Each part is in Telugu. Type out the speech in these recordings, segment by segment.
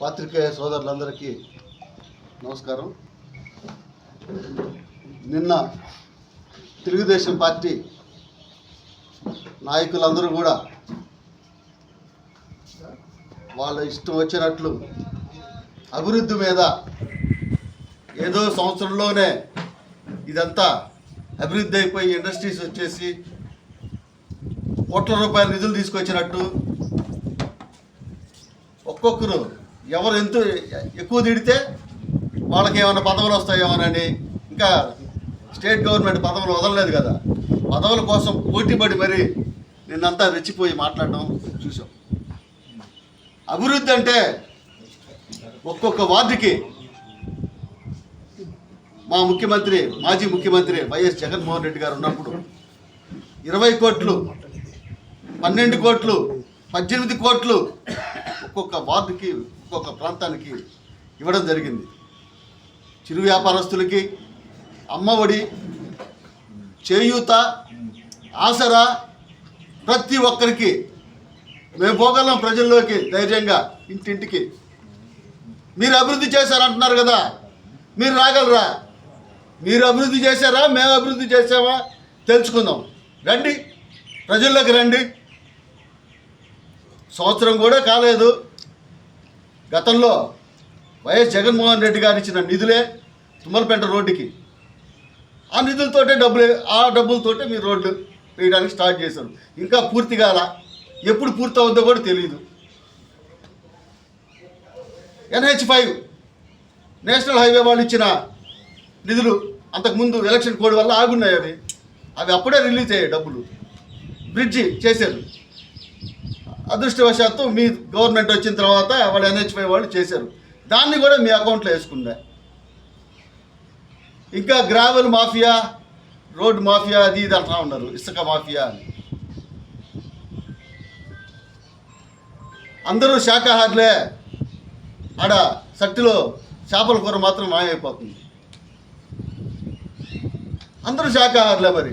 పాత్రికేయ సోదరులందరికీ నమస్కారం. నిన్న తెలుగుదేశం పార్టీ నాయకులందరూ కూడా వాళ్ళ ఇష్టం వచ్చినట్లు అభివృద్ధి మీద ఏదో సంవత్సరంలోనే ఇదంతా అభివృద్ధి అయిపోయి ఇండస్ట్రీస్ వచ్చేసి కోట్ల రూపాయల నిధులు తీసుకొచ్చినట్టు ఒక్కొక్కరు ఎవరు ఎంత ఎక్కువ తిడితే వాళ్ళకి ఏమైనా పదవులు వస్తాయేమోనని ఇంకా స్టేట్ గవర్నమెంట్ పదవులు వదలలేదు కదా. పదవుల కోసం పోటీపడి మరి నిన్నంతా రెచ్చిపోయి మాట్లాడడం చూసాం. అభివృద్ధి అంటే ఒక్కొక్క వార్డుకి మా ముఖ్యమంత్రి మాజీ ముఖ్యమంత్రి వైఎస్ జగన్మోహన్ రెడ్డి గారు ఉన్నప్పుడు ఇరవై కోట్లు పన్నెండు కోట్లు పద్దెనిమిది కోట్లు ఒక్కొక్క వార్డుకి ఒక్కొక్క ప్రాంతానికి ఇవ్వడం జరిగింది. చిరు వ్యాపారస్తులకి అమ్మఒడి చేయూత ఆసరా ప్రతి ఒక్కరికి మేము పోగలం ప్రజల్లోకి ధైర్యంగా ఇంటింటికి మీరు అభివృద్ధి చేశారంటున్నారు కదా. మీరు రాగలరా? మీరు అభివృద్ధి చేశారా? మేము అభివృద్ధి చేసామా తెలుసుకుందాం. రండి. ప్రజల్లోకి రండి. సంవత్సరం కూడా కాలేదు. గతంలో వైఎస్ జగన్మోహన్ రెడ్డి గారు ఇచ్చిన నిధులే తుమ్మలపేట రోడ్డుకి. ఆ నిధులతోటే డబ్బులు ఆ డబ్బులతోటే మీరు రోడ్లు వేయడానికి స్టార్ట్ చేశారు. ఇంకా పూర్తి కాల ఎప్పుడు పూర్తి అవుద్దో కూడా తెలియదు ఎన్హెచ్ ఫైవ్ నేషనల్ హైవే వాళ్ళు ఇచ్చిన నిధులు అంతకుముందు ఎలక్షన్ కోడ్ వల్ల ఆగున్నాయి అవి. అవి అప్పుడే రిలీజ్ అయ్యాయి డబ్బులు. బ్రిడ్జి చేశారు. అదృష్టవశాత్తు మీ గవర్నమెంట్ వచ్చిన తర్వాత వాళ్ళు ఎన్హెచ్పై వాళ్ళు చేశారు. దాన్ని కూడా మీ అకౌంట్లో వేసుకుందా ఇంకా గ్రావెల్ మాఫియా రోడ్ మాఫియా అది ఇది అంటా ఉన్నారు. ఇసుక మాఫియా అని. అందరూ శాఖాహారులే ఆడ సట్టిలో చేపల కూర మాత్రం మాయమైపోతుంది. అందరూ శాకాహారులే మరి.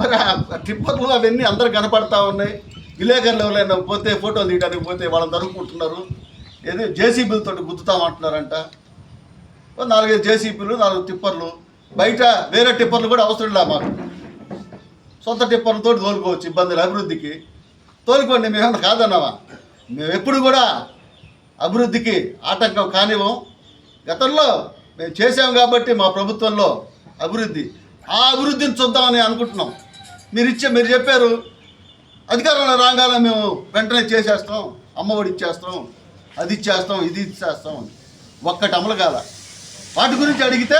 మరి ఆ టిప్పర్లు అవన్నీ అందరు కనపడతా ఉన్నాయి. విలేకరులు ఎవరైనా పోతే ఫోటోలు తీయడానికి పోతే వాళ్ళని తరుముకుంటున్నారు ఏదో జేసీబీలతో గుద్దుతామంటున్నారంట. నాలుగైదు జేసీబీలు నాలుగు టిప్పర్లు. బయట వేరే టిప్పర్లు కూడా అవసరం లే మాకు. సొంత టిప్పర్లతో తోలుకోవచ్చు ఇబ్బందులు అభివృద్ధికి. తోలుకోండి మేమన్నా కాదన్నావా? మేము ఎప్పుడు కూడా అభివృద్ధికి ఆటంకం కానివ్వం. గతంలో మేము చేసాం కాబట్టి మా ప్రభుత్వంలో అభివృద్ధి. ఆ అభివృద్ధిని చూద్దామని అనుకుంటున్నాం. మీరు ఇచ్చే మీరు చెప్పారు అధికారంలో రాగానే మేము వెంటనే చేసేస్తాం అమ్మఒడి ఇచ్చేస్తాం అది ఇచ్చేస్తాం ఇది ఇచ్చేస్తాం అని. ఒక్కటి అమలు కాల. వాటి గురించి అడిగితే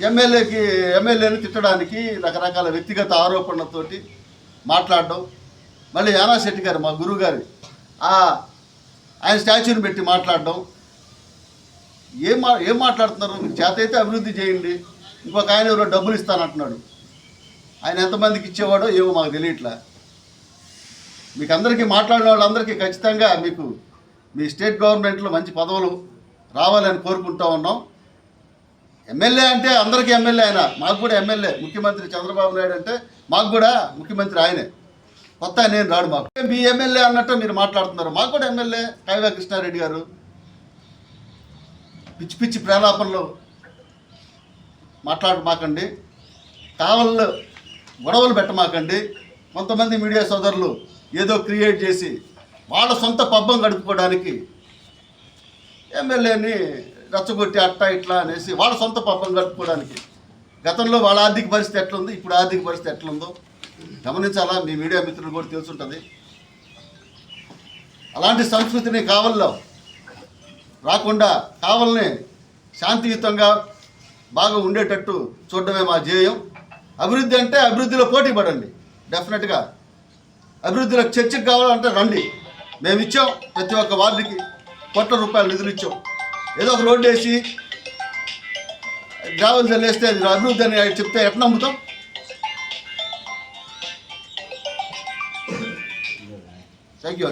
ఎమ్మెల్యేకి ఎమ్మెల్యేని తిట్టడానికి రకరకాల వ్యక్తిగత ఆరోపణలతోటి మాట్లాడడం. మళ్ళీ యానా శెట్టి గారు మా గురువు గారి ఆ ఆయన స్టాచ్యూని పెట్టి మాట్లాడడం. ఏం మా ఏం మాట్లాడుతున్నారు? మీకు చేత అయితే అభివృద్ధి చేయండి. ఇంకొక ఆయన ఎవరో డబ్బులు ఇస్తానంటున్నాడు. ఆయన ఎంతమందికి ఇచ్చేవాడో ఏమో మాకు తెలియట్లే. మీకు అందరికీ మాట్లాడిన వాళ్ళందరికీ ఖచ్చితంగా మీకు మీ స్టేట్ గవర్నమెంట్లో మంచి పదవులు రావాలని కోరుకుంటా ఉన్నాం. ఎమ్మెల్యే అంటే అందరికీ ఎమ్మెల్యే ఆయన. మాకు కూడా ఎమ్మెల్యే. ముఖ్యమంత్రి చంద్రబాబు నాయుడు అంటే మాకు కూడా ముఖ్యమంత్రి ఆయనే. కొత్త నేను రాడు మాకు. మీ ఎమ్మెల్యే అన్నట్టు మీరు మాట్లాడుతున్నారు. మాకు కూడా ఎమ్మెల్యే కైవా కృష్ణారెడ్డి గారు. పిచ్చి పిచ్చి ప్రేలాపనలు మాట్లాడమాకండి కావల్లో గొడవలు పెట్టమాకండి. కొంతమంది మీడియా సోదరులు ఏదో క్రియేట్ చేసి వాళ్ళ సొంత పబ్బం గడుపుకోవడానికి ఎమ్మెల్యేని రచ్చగొట్టి అట్టా ఇట్లా అనేసి వాళ్ళ సొంత పబ్బం గడుపుకోవడానికి గతంలో వాళ్ళ ఆర్థిక పరిస్థితి ఎట్లుంది? ఇప్పుడు ఆర్థిక పరిస్థితి ఎట్లుందో గమనించాలా? మీ మీడియా మిత్రులు కూడా తెలుసుంటుంది. అలాంటి సంస్కృతిని కావల్లో రాకుండా కావల్ని శాంతియుతంగా బాగా ఉండేటట్టు చూడడమే మా ధ్యేయం. అభివృద్ధి అంటే అభివృద్ధిలో పోటీ పడండి. డెఫినెట్గా అభివృద్ధిలో చర్చకు కావాలంటే రండి. మేము ఇచ్చాం ప్రతి ఒక్క వార్డుకి కోట్ల రూపాయలు నిధులు ఇచ్చాం. ఏదో ఒక రోడ్డు వేసి గ్రావెల్స్ వేస్తే అభివృద్ధి అని చెప్తే ఎట్లా నమ్ముతాం? Seguí